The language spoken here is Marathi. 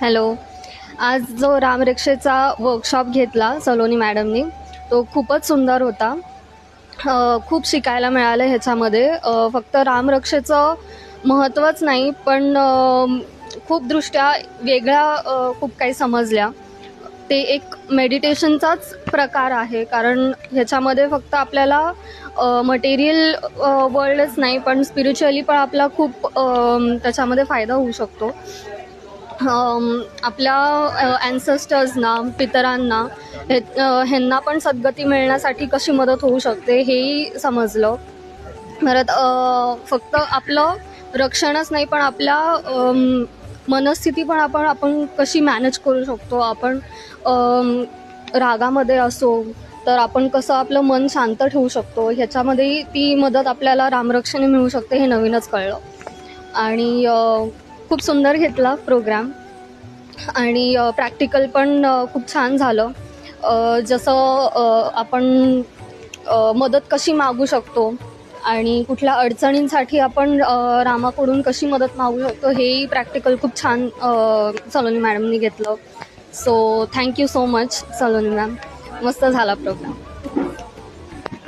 हॅलो. आज जो रामरक्षेचा वर्कशॉप घेतला सलोनी मॅडमनी तो खूपच सुंदर होता. खूप शिकायला मिळालं ह्याच्यामध्ये. फक्त रामरक्षेचं महत्त्वच नाही पण खूप दृष्ट्या वेगळ्या खूप काही समजल्या. ते एक मेडिटेशनचाच प्रकार आहे कारण ह्याच्यामध्ये फक्त आपल्याला मटेरियल वर्ल्डच नाही पण स्पिरिच्युअली पण आपला खूप त्याच्यामध्ये फायदा होऊ शकतो. आपल्या ॲन्सेस्टर्सना पितरांना हे ह्यांना पण सद्गती मिळण्यासाठी कशी मदत होऊ शकते हेही समजलं. परत फक्त आपलं रक्षणच नाही पण आपल्या मनस्थिती पण आपण आपण कशी मॅनेज करू शकतो? आपण रागामध्ये असो तर आपण कसं आपलं मन शांत ठेवू शकतो? ह्याच्यामध्येही ती मदत आपल्याला रामरक्षणे मिळू शकते हे नवीनच कळलं. आणि खूप सुंदर घेतला प्रोग्राम आणि प्रॅक्टिकल पण खूप छान झालं. जसं आपण मदत कशी मागू शकतो आणि कुठल्या अडचणींसाठी आपण रामाकडून कशी मदत मागू शकतो हेही प्रॅक्टिकल खूप छान सलोनी मॅडमनी घेतलं. So thank you so much Saloni ma'am मस्त झाला प्रोग्राम